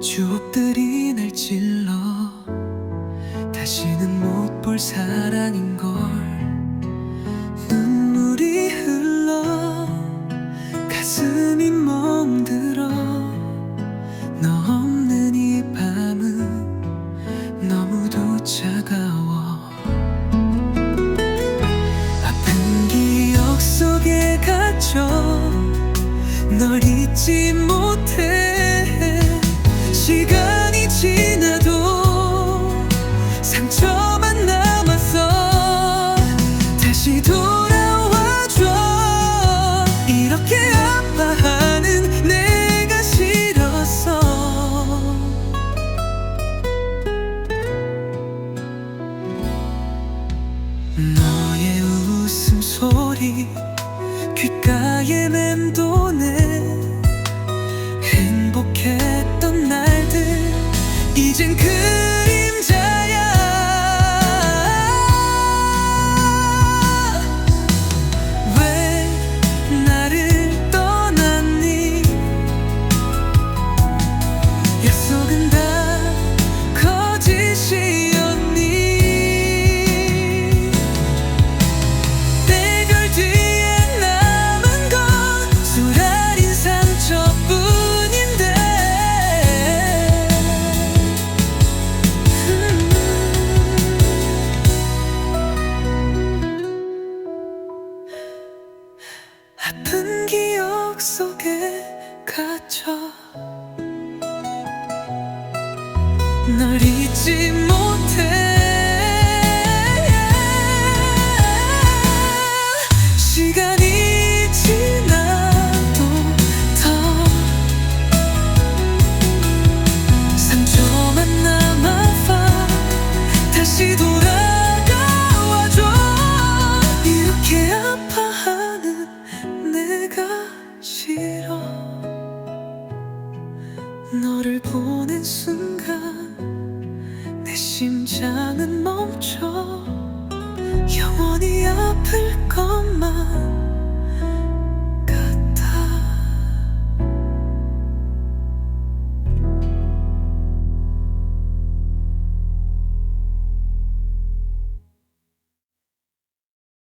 추억들이 날 찔러. 다시는 못 볼 사랑인걸. 눈물이 흘러. 가슴이 멍들어. 너 없는 이 밤은 너무도 차가워. 아픈 기억 속에 갇혀 널 잊지 못 상처만 남았어 다시 돌아와줘. 이렇게 아파하는 내가 싫었어 너의 웃음소리 귓가에 맴도네. 행복했던 날들 이젠 그 아픈 기억 속에 갇혀. 널 잊지 못해 보낸 순간 내 심장은 멈춰. 영원히 아플 것만